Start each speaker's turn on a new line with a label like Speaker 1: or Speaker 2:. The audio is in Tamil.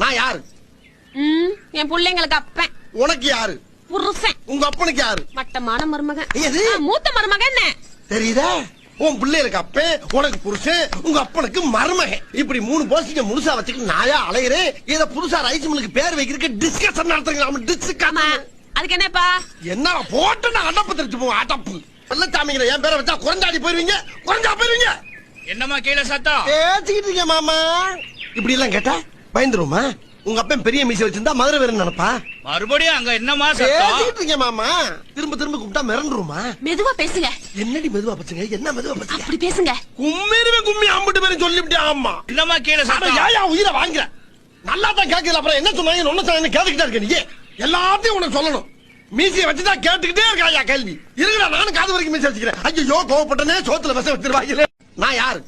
Speaker 1: நான் யாரு?
Speaker 2: ம், என் பிள்ளைங்களுக்கு அப்பன்.
Speaker 1: உனக்கு யாரு?
Speaker 2: புருஷன்.
Speaker 1: உங்க அப்பனுக்கு யாரு?
Speaker 2: வட்டமான மருமகன். மூத்த மருமகன் என்ன?
Speaker 1: தெரியுதா? உன் பிள்ளைகளுக்கு அப்பன் உனக்கு புருஷன் உங்க அப்பனுக்கு மருமகன். இப்படி மூணு போஸ்டிங்க முழுசா வச்சுக்கிட்டு நாயா அலையிறேன். இத புதுசா ரைஸ் மில்லுக்கு பேர் வைக்கிறதுக்கு டிஸ்கஷன் நடத்துங்க டிஸ்கஷன்
Speaker 2: அதுக்கு என்னப்பா?
Speaker 1: என்ன போட்டு நான் அடப்பு தெரிச்சு போவோம் அடப்பு. வெள்ளச்சாமிங்கிற என் பேரை வச்சா குறைஞ்சாடி போயிருவீங்க. குறைஞ்சா போயிருவீங்க.
Speaker 3: என்னம்மா கீழே சத்தம்?
Speaker 1: பேசிக்கிட்டு இருக்கீங்க மாமா. இப்படி எல்லாம் கேட்டா பயந்துருமா உங்க அப்பன் பெரிய மீசை வச்சிருந்தா மதுரை வேற நினைப்பா?
Speaker 3: மறுபடியும் அங்க
Speaker 1: பேசிக்கிட்டு இருக்கீங்க மாமா. திரும்ப திரும்ப கூப்பிட்டா மிரண்டுருமா
Speaker 2: மெதுவா பேசுங்க.
Speaker 1: என்னடி மெதுவா பச்சுங்க என்ன மெதுவா பச்சுங்க
Speaker 2: அப்படி பேசுங்க.
Speaker 1: கும்மிருவே கும்மி அம்பிட்டு பேரும் சொல்லிவிட்டே ஆமா.
Speaker 3: என்னம்மா கீழே
Speaker 1: அட
Speaker 3: சத்தம்
Speaker 1: ஏயா உயிரை வாங்குற? நல்லா தான் கேட்கல அப்புறம் என்ன சொன்னாங்க ஒண்ணு சொன்னாங்க கேட்டுக்கிட்டே இருக்க நீ? எல்லாத்தையும் உனக்கு சொல்லணும். மீசியை வச்சுதான் கேட்டுக்கிட்டே இருக்கா ஐயா கேள்வி. இருக்குடா நானும் காது வரைக்கும் மீசி வச்சுக்கிறேன். ஐயோ கோவப்பட்டனே சோத்துல விஷம் வச்சிருவாங்களே நான் யாரு?